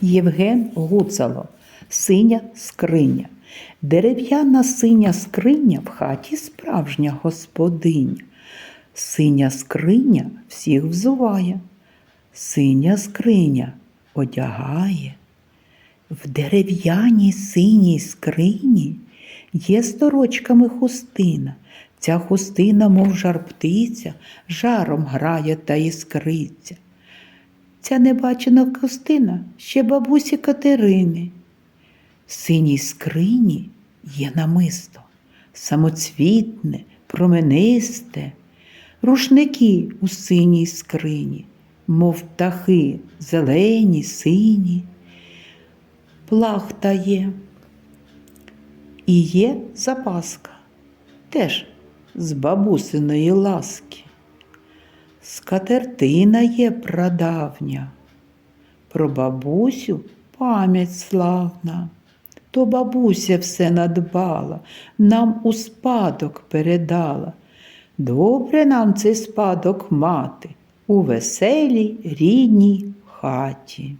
Євген Гуцало, синя скриня. Дерев'яна синя скриня в хаті справжня господиня. Синя скриня всіх взуває, синя скриня одягає. В дерев'яній синій скрині є сторочками хустина. Ця хустина, мов жар птиця, жаром грає та іскриться. Ця небачена хустина ще бабусі Катерини. В синій скрині є намисто, самоцвітне, променисте, рушники у синій скрині, мов птахи, зелені, сині плахта є. І є запаска, теж з бабусиної ласки. Скатертина є прадавня, про бабусю пам'ять славна. То бабуся все надбала, нам у спадок передала. Добре нам цей спадок мати у веселій рідній хаті.